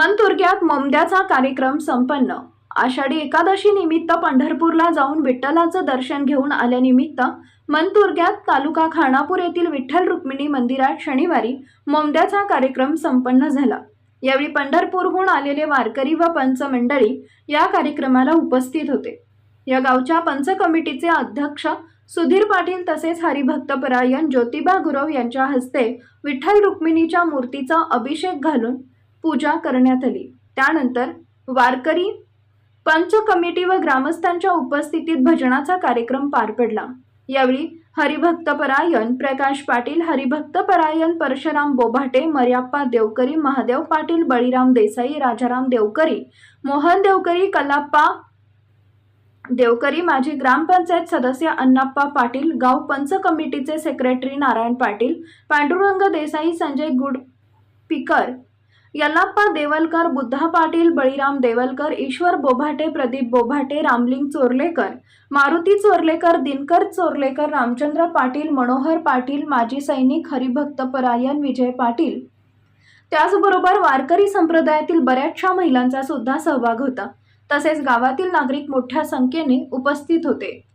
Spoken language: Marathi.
मनतुर्ग्यात ममद्याचा कार्यक्रम संपन्न. आषाढी एकादशी निमित्त पंढरपूरला जाऊन विठ्ठलाचं दर्शन घेऊन आल्यानिमित्त मनतुर्ग्यात तालुका खानापूर येथील विठ्ठल रुक्मिणी मंदिरात शनिवारी मोमद्याचा कार्यक्रम संपन्न झाला. यावेळी पंढरपूरहून आलेले वारकरी व पंचमंडळी या कार्यक्रमाला उपस्थित होते. या गावच्या पंच कमिटीचे अध्यक्ष सुधीर पाटील तसेच हरिभक्तपरायण ज्योतिबा गुरव यांच्या हस्ते विठ्ठल रुक्मिणीच्या मूर्तीचा अभिषेक घालून पूजा करण्यात आली. त्यानंतर वारकरी पंच कमिटी व ग्रामस्थांच्या उपस्थितीत भजनाचा कार्यक्रम पार पडला. यावेळी हरिभक्तपरायण प्रकाश पाटील हरिभक्तपरायण परशुराम बोभाटे मर्याप्पा देवकरी महादेव पाटील बळीराम देसाई राजाराम देवकरी मोहन देवकरी कलाप्पा देवकरी माजी ग्रामपंचायत सदस्य अण्णाप्पा पाटील गाव पंच कमिटीचे सेक्रेटरी नारायण पाटील पांडुरंग देसाई संजय गुड पिकर यल्लाप्पा देवलकर बुद्धा पाटील बळीराम देवलकर ईश्वर बोभाटे प्रदीप बोभाटे रामलिंग चोरलेकर मारुती चोरलेकर दिनकर चोरलेकर रामचंद्र पाटील मनोहर पाटील माजी सैनिक हरिभक्त परायण विजय पाटील. त्याचबरोबर वारकरी संप्रदायातील बऱ्याचशा महिलांचा सुद्धा सहभाग होता. तसेच गावातील नागरिक मोठ्या संख्येने उपस्थित होते.